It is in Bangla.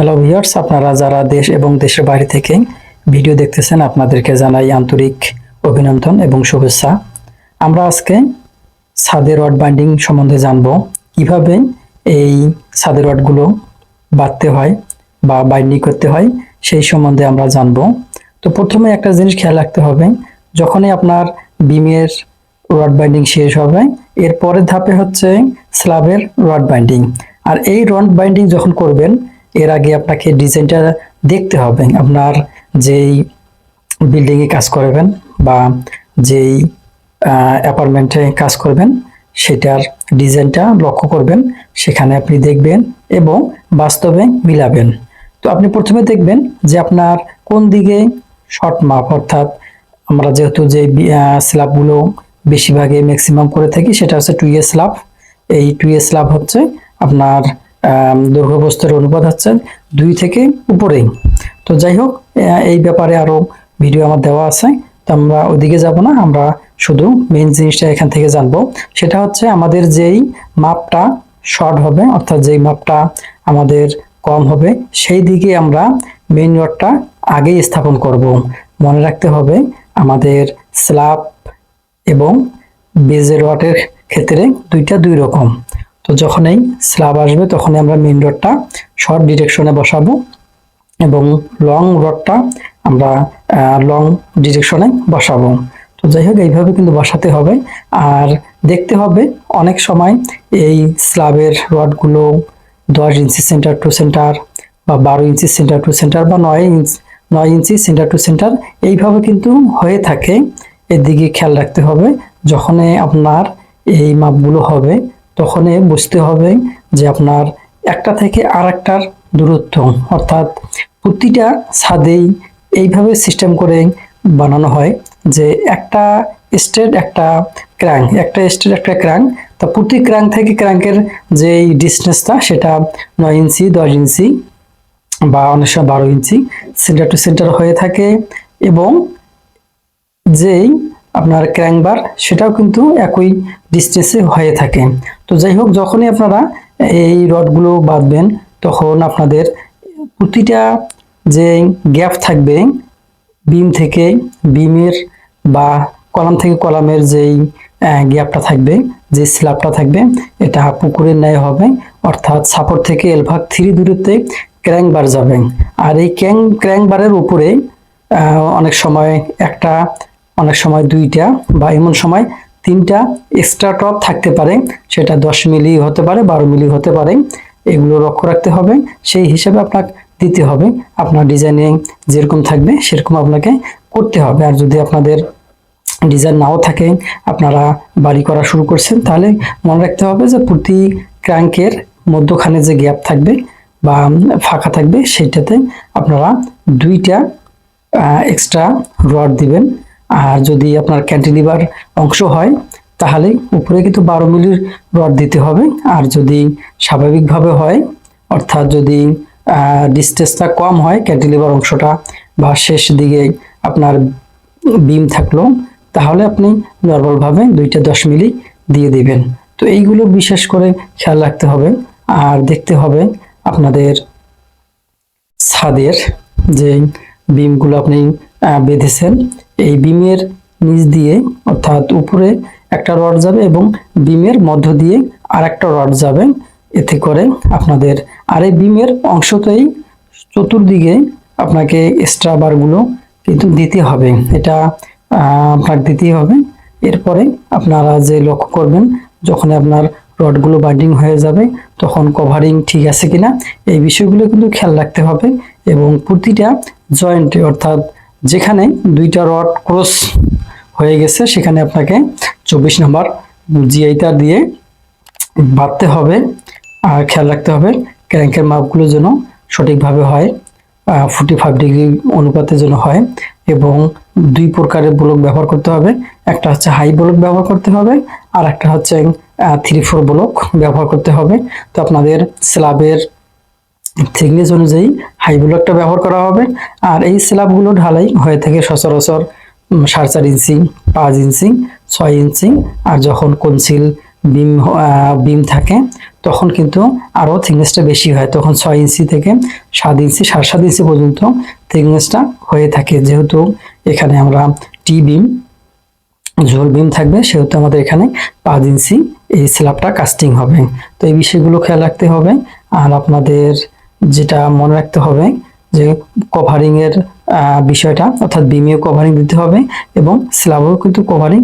হ্যালো ভিউয়ার্স আপনারা যারা দেশ এবং দেশের বাইরে থেকে ভিডিও দেখতেছেন, আপনাদেরকে জানাই আন্তরিক অভিনন্দন এবং শুভেচ্ছা। আমরা আজকে ছাদের রড বাইন্ডিং সম্বন্ধে জানব, কীভাবে এই ছাদের রডগুলো বাঁধতে হয় বা বাইন্ডিং করতে হয় সেই সম্বন্ধে আমরা জানব। তো প্রথমে একটা জিনিস খেয়াল রাখতে হবে, যখনই আপনার বিমের রড বাইন্ডিং শেষ হবে এর পরের ধাপে হচ্ছে স্ল্যাবের রড বাইন্ডিং আর এই রড বাইন্ডিং যখন করবেন এর আগে আপনাকে ডিজাইনটা দেখতে হবে। আপনার যেই বিল্ডিংয়ে কাজ করবেন বা যেই অ্যাপার্টমেন্টে কাজ করবেন, সেটার ডিজাইনটা লক্ষ্য করবেন। সেখানে আপনি দেখবেন এবং বাস্তবে মিলাবেন। তো আপনি প্রথমে দেখবেন যে আপনার কোন দিকে শর্ট মাপ অর্থাৎ আমরা যেহেতু যে স্ল্যাবগুলো বেশিরভাগই ম্যাক্সিমাম করে থাকি, সেটা হচ্ছে টু ইয়ে স্ল্যাব এই টু ইয়ে স্ল্যাব হচ্ছে আপনার বস্তুর অনুপাত হচ্ছে দুই থেকে উপরেই। তো যাই হোক এই ব্যাপারে আরও ভিডিও আমার দেওয়া আছে। তো আমরা ওইদিকে যাব না, আমরা শুধু মেইন জিনিসটা এখান থেকে জানব। সেটা হচ্ছে আমাদের যেই মাপটা শর্ট হবে, অর্থাৎ যেই মাপটা আমাদের কম হবে, সেই দিকে আমরা মেইন রডটা আগেই স্থাপন করব। মনে রাখতে হবে, আমাদের স্ল্যাব এবং বেজের রডের ক্ষেত্রে দুইটা দুই রকম। তো যখনই স্ল্যাব আসবে, তখনই আমরা মেইন রডটা শর্ট ডিরেকশনে বসাবো এবং লং রডটা আমরা লং ডিরেকশনে বসাবো। তো যাই হোক, এইভাবে কিন্তু বসাতে হবে। আর দেখতে হবে, অনেক সময় এই স্ল্যাবের রডগুলো দশ ইঞ্চি সেন্টার টু সেন্টার বা বারো ইঞ্চি সেন্টার টু সেন্টার বা নয় ইঞ্চ, নয় ইঞ্চি সেন্টার টু সেন্টার এইভাবে কিন্তু হয়ে থাকে। এদিকে খেয়াল রাখতে হবে, যখনই আপনার এই মাপগুলো হবে তখনই বুঝতে হবে যে আপনার একটা থেকে আর একটার দূরত্ব, অর্থাৎ প্রতিটা ছাদেই এইভাবে সিস্টেম করে বানানো হয় যে একটা স্টেট একটা ক্র্যাঙ্ক একটা স্টেট একটা ক্র্যাঙ্ক তা প্রতি ক্র্যাঙ্ক থেকে ক্র্যাঙ্কের যে ডিস্টেন্সটা সেটা নয় ইঞ্চি, দশ ইঞ্চি বা অনেক সময় বারো ইঞ্চি সেন্টার টু সেন্টার হয়ে থাকে এবং যেই আপনার ক্র্যাংবার সেটাও কিন্তু একই ডিস্টেন্সে হয়ে থাকে। তো যাই হোক, যখনই আপনারা এই রডগুলো বাঁধবেন, তখন আপনাদের প্রতিটা যে গ্যাপ থাকবে বিম থেকে বিমের বা কলাম থেকে কলামের যেই গ্যাপটা থাকবে, যে স্ল্যাবটা থাকবে, এটা পুকুরের ন্যায় হবে, অর্থাৎ সাপোর্ট থেকে এলভাগ থ্রি দূরত্বে ক্র্যাংবার যাবে। আর এই ক্যাং ক্র্যাংবারের উপরে অনেক সময় একটা অনেক সময় দুইটা বা এমন সময় তিনটা এক্সট্রা টপ থাকতে পারে, সেটা দশ মিলি হতে পারে, বারো মিলি হতে পারে, এগুলো লক্ষ্য রাখতে হবে। সেই হিসেবে আপনাকে দিতে হবে, আপনার ডিজাইনিং যেরকম থাকবে সেরকম আপনাকে করতে হবে। আর যদি আপনাদের ডিজাইন নাও থাকে, আপনারা বাড়ি করা শুরু করছেন, তাহলে মনে রাখতে হবে যে প্রতি ক্র্যাঙ্কের মধ্যখানে যে গ্যাপ থাকবে বা ফাঁকা থাকবে সেইটাতে আপনারা দুইটা এক্সট্রা রড দিবেন। আর যদি আপনার ক্যান্টিলিভার অংশ হয়, তাহলে উপরে কিন্তু বারো মিলির রড দিতে হবে। আর যদি স্বাভাবিকভাবে হয়, অর্থাৎ যদি ডিস্টেন্সটা কম হয় ক্যান্টিলিভার অংশটা বা শেষ দিকে আপনার বিম থাকল, তাহলে আপনি নর্মালভাবে দুইটা দশ মিলি দিয়ে দিবেন। তো এইগুলো বিশেষ করে খেয়াল রাখতে হবে। আর দেখতে হবে আপনাদের ছাদের যে বিমগুলো আপনি বেঁধেছেন এই বিমের নিচ দিয়ে অর্থাৎ উপরে একটা রড যাবে এবং বিমের মধ্য দিয়ে আর একটা রড যাবে। এতে করে আপনাদের আর এই বিমের অংশতেই চতুর্দিকে আপনাকে এক্সট্রা বারগুলো কিন্তু দিতে হবে। এটা আহ, আপনাকে দিতেই হবে। এরপরে আপনারা যে লক্ষ্য করবেন যখন আপনার রডগুলো বাইন্ডিং হয়ে যাবে তখন কভারিং ঠিক আছে কিনা এই বিষয়গুলো কিন্তু খেয়াল রাখতে হবে এবং প্রতিটা জয়েন্টে অর্থাৎ যেখানে দুইটা রড ক্রস হয়ে গেছে, সেখানে আপনাকে চব্বিশ নম্বর জিআইটা দিয়ে বাঁধতে হবে আর খেয়াল রাখতে হবে ক্র্যাঙ্কের মাপগুলো যেন সঠিকভাবে হয় ফোর্টি ফাইভ ডিগ্রি অনুপাতে যেন হয় এবং দুই প্রকারের ব্লক ব্যবহার করতে হবে, একটা হচ্ছে হাই ব্লক ব্যবহার করতে হবে আর একটা হচ্ছে থ্রি ফোর ব্লক ব্যবহার করতে হবে। তো আপনাদের স্ল্যাবের থিকনেস অনুযায়ী হাই ব্লকটা ব্যবহার করা হবে। আর এই স্ল্যাবগুলো ঢালাই হয়ে থাকে সচরাচর সাড়ে চার ইঞ্চি, পাঁচ ইঞ্চি, ছয় ইঞ্চি। আর যখন কনসিল বিম বিম থাকে, তখন কিন্তু আরও থিকনেসটা বেশি হয়। তখন ছয় ইঞ্চি থেকে সাত ইঞ্চি, সাড়ে সাত ইঞ্চি পর্যন্ত থিকনেসটা হয়ে থাকে। যেহেতু এখানে আমরা টি বিম ঝোল বিম থাকবে, সেহেতু আমাদের এখানে পাঁচ ইঞ্চি এই স্ল্যাবটা কাস্টিং হবে। তো এই বিষয়গুলো খেয়াল রাখতে হবে। আর আপনাদের যেটা মনে রাখতে হবে যে কভারিংয়ের বিষয়টা, অর্থাৎ বিমিও কভারিং দিতে হবে এবং স্ল্যাবও কিন্তু কভারিং